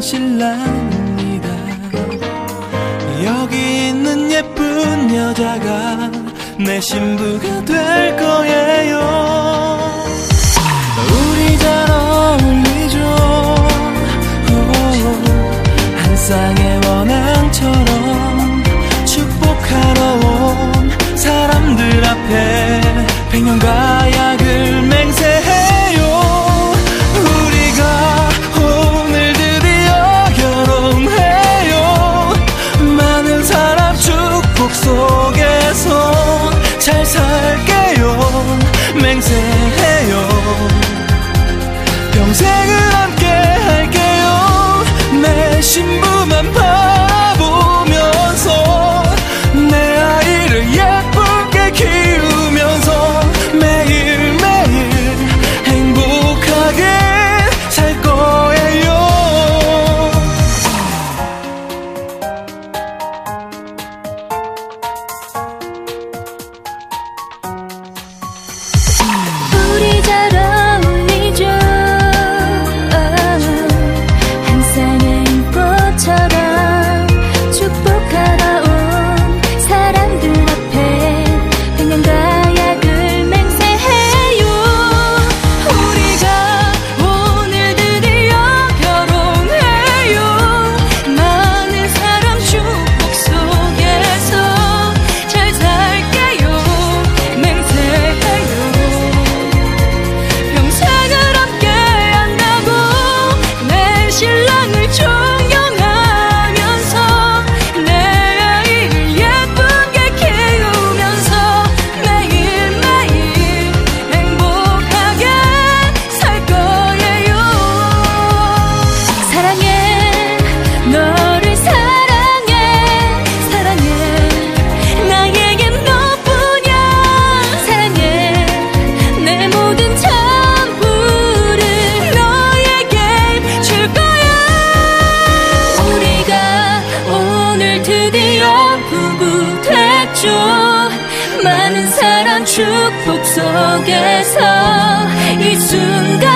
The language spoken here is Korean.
신랑입니다. 여기 있는 예쁜 여자가 내 신부가 될 거예요. 우리 잘 어울려. 위한 부부 됐죠 많은 사랑 축복 속에서 이 순간